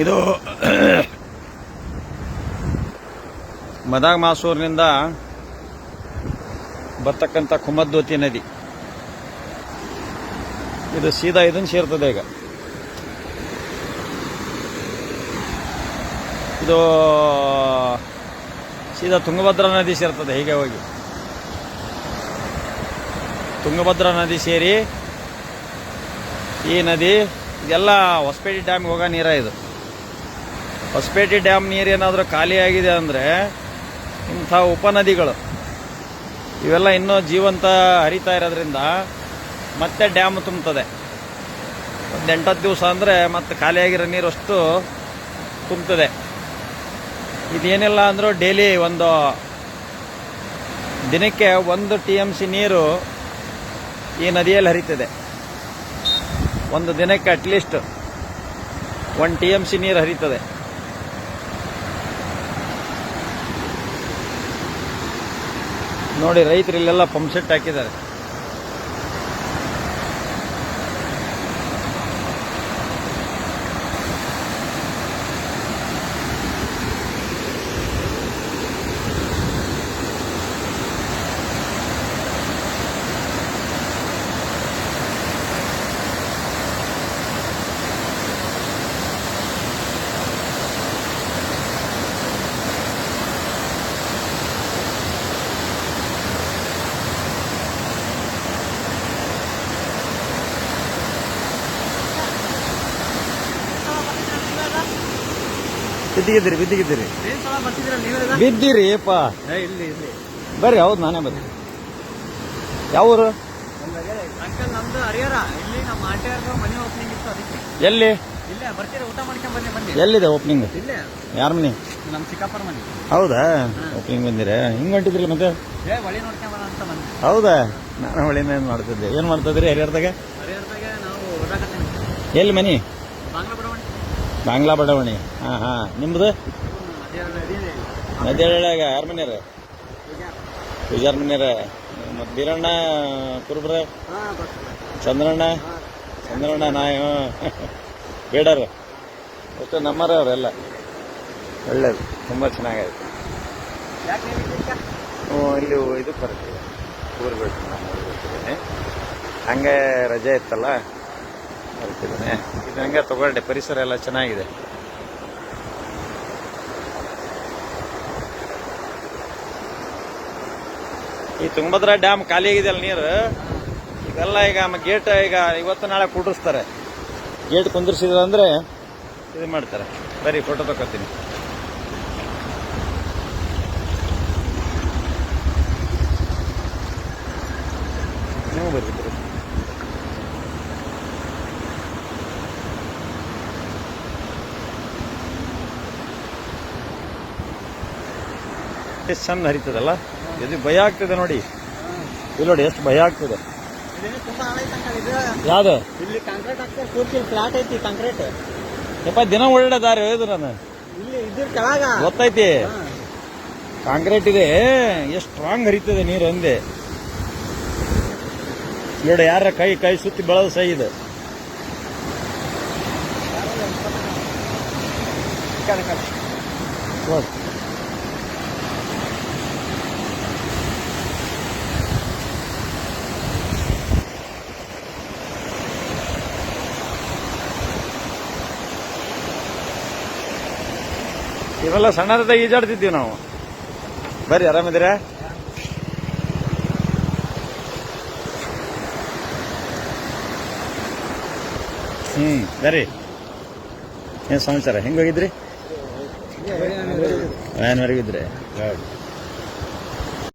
ಇದು ಮದಾಗ ಮಾಸೂರಿನಿಂದ ಬರ್ತಕ್ಕಂಥ ಕುಮದ್ವತಿ ನದಿ. ಇದು ಸೀದಾ ಇದನ್ನು ಸೇರ್ತದೆ ಈಗ. ಇದು ಸೀದಾ ತುಂಗಭದ್ರಾ ನದಿ ಸೇರ್ತದೆ, ಹೀಗೆ ಹೋಗಿ. ತುಂಗಭದ್ರಾ ನದಿ ಸೇರಿ ಈ ನದಿ ಇದೆಲ್ಲ ಹೊಸಪೇಟೆ ಡ್ಯಾಮ್ಗೆ ಹೋಗೋ ನೀರ ಇದು. ಹೊಸಪೇಟೆ ಡ್ಯಾಮ್ ನೀರು ಏನಾದರೂ ಖಾಲಿಯಾಗಿದೆ ಅಂದರೆ ಇಂಥ ಉಪನದಿಗಳು, ಇವೆಲ್ಲ ಇನ್ನೂ ಜೀವಂತ ಹರಿತಾ ಇರೋದ್ರಿಂದ ಮತ್ತೆ ಡ್ಯಾಮ್ ತುಂಬುತ್ತದೆ. ಒಂದು ಎಂಟತ್ತು ದಿವಸ ಅಂದರೆ ಮತ್ತೆ ಖಾಲಿಯಾಗಿರೋ ನೀರು ಅಷ್ಟು ತುಂಬುತ್ತದೆ. ಇದೇನಿಲ್ಲ ಅಂದರೂ ಡೈಲಿ ಒಂದು ದಿನಕ್ಕೆ ಒಂದು ಟಿ ಎಂ ಸಿ ನೀರು ಈ ನದಿಯಲ್ಲಿ ಹರಿತದೆ. ಒಂದು ದಿನಕ್ಕೆ at least one T M C ನೀರು ಹರಿತದೆ. ನೋಡಿ ರೈತರು ಇಲ್ಲೆಲ್ಲ ಪಂಪ್ ಸೆಟ್ ಹಾಕಿದ್ದಾರೆ. ಬಿದ್ದಿಗಿದ್ದೀರಿ ಬಿದ್ದಿಗಿದ್ದೀರಿ. ಬಿದ್ದೀರಿ ಅಪ್ಪ ಬರ್ರಿ, ಹೌದು, ನಾನೇ ಬರ್ರಿ ಯಾವ ಊರು? ಎಲ್ಲಿ? ಎಲ್ಲಿದೆ ಓಪನಿಂಗ್ ಯಾರ ಮನೆ? ಹೌದಾ? ಓಪನಿಂಗ್ ಬಂದಿರ ಹಿಂಗ್ ಹೊಂಟಿದ್ರಿ ಮತ್ತೆ? ಹೌದಾ? ನಾನು ಹೊಳಿನ ಮಾಡ್ತಿದ್ದೆ. ಏನ್ ಮಾಡ್ತಿದ್ರಿ ಹರಿಹರದಾಗ? ಎಲ್ಲಿ ಮನಿ? ಬಾಂಗ್ಲಾ ಬಡವಣಿ. ಹಾ ಹಾ. ನದಿಯಲ್ಲಿ ನದಿಯೊಳಗ ಯಾರ ಮನೆಯರ ಪೂಜಾರ್ ಮನೆಯರ ಮತ್ತು ಬೀರಣ್ಣ ಕುರುಬ್ರ? ಚಂದ್ರಣ್ಣ? ಚಂದ್ರಣ್ಣ ನಾಯ ಬೇಡರು ಅಷ್ಟು ನಮ್ಮರ ಅವರೆಲ್ಲ ಒಳ್ಳೇದು. ತುಂಬ ಓ, ಇಲ್ಲಿ ಇದು ಬರ್ತೀವಿ ಊರ್ಬೇಕು ನಾನು ಹಂಗೆ ರಜೆ ಇತ್ತಲ್ಲ? ಬರ್ತಿದ್ದೇನೆ ಇದು ಹಂಗೆ ತಗೊಳ್ಳಿ, ಪರಿಸರ ಎಲ್ಲ ಚೆನ್ನಾಗಿದೆ. ಈ ತುಂಗಭದ್ರಾ ಡ್ಯಾಮ್ ಖಾಲಿ ಆಗಿದೆಯಲ್ಲ ನೀರು? ಇದೆಲ್ಲ ಈಗ ಗೇಟ್ ಈಗ ಇವತ್ತು ನಾಳೆ ಕುಂಡ್ರಿಸ್ತಾರೆ ಗೇಟ್ ಕುಂದಿರ್ಸಿದ್ರು ಅಂದ್ರೆ ಇದು ಮಾಡ್ತಾರೆ. ಬರಿ ಫೋಟೋ ತಗೋತೀನಿ. ನೀವು ಎಷ್ಟು ಚೆನ್ನ ಹರಿತದಲ್ಲ? ಇದು ಭಯ ಆಗ್ತದೆ ನೋಡಿ. ಇಲ್ಲಿ ನೋಡಿ ಎಷ್ಟು ಭಯ ಆಗ್ತದೆ. ಯಾವ್ದು? ಇಲ್ಲಿ ಕಾಂಕ್ರೀಟ್ ಹಾಕ್ತಾರೆ ಫ್ಲಾಟ್ ಐತಿ ಕಾಂಕ್ರೀಟ್. ಯಪ್ಪ ದಿನ ಒಳ್ಳೆ ದಾರಿ ಇದು ನಾನು. ಇಲ್ಲಿ ಇದ್ರ ಕೆಳಗ. ಗೊತ್ತೈತಿ? ಕಾಂಕ್ರೀಟ್ ಇದೆ. ಎಷ್ಟು ಸ್ಟ್ರಾಂಗ್ ಹರಿತದೆ ನೀರು ಅಂದೆ. ನೋಡಿ ಯಾರ ಕೈ ಕೈ ಸುತ್ತಿ ಬೆಳೆದ ಸೈ ಇದೆ. ನೋಡಿ. ಇವೆಲ್ಲ ಸಣ್ಣದಾಗ ಈಜಾಡ್ತಿದ್ದೀವಿ ನಾವು. ಬರ್ರಿ ಆರಾಮಿದ್ರೆ ಹ್ಮ್ ಬರ್ರಿ. ಏನ್ ಸಮಾಚಾರ? ಹೆಂಗ್ ಹೋಗಿದ್ರಿ? ವ್ಯಾನ್ವರೆಗಿದ್ರಿ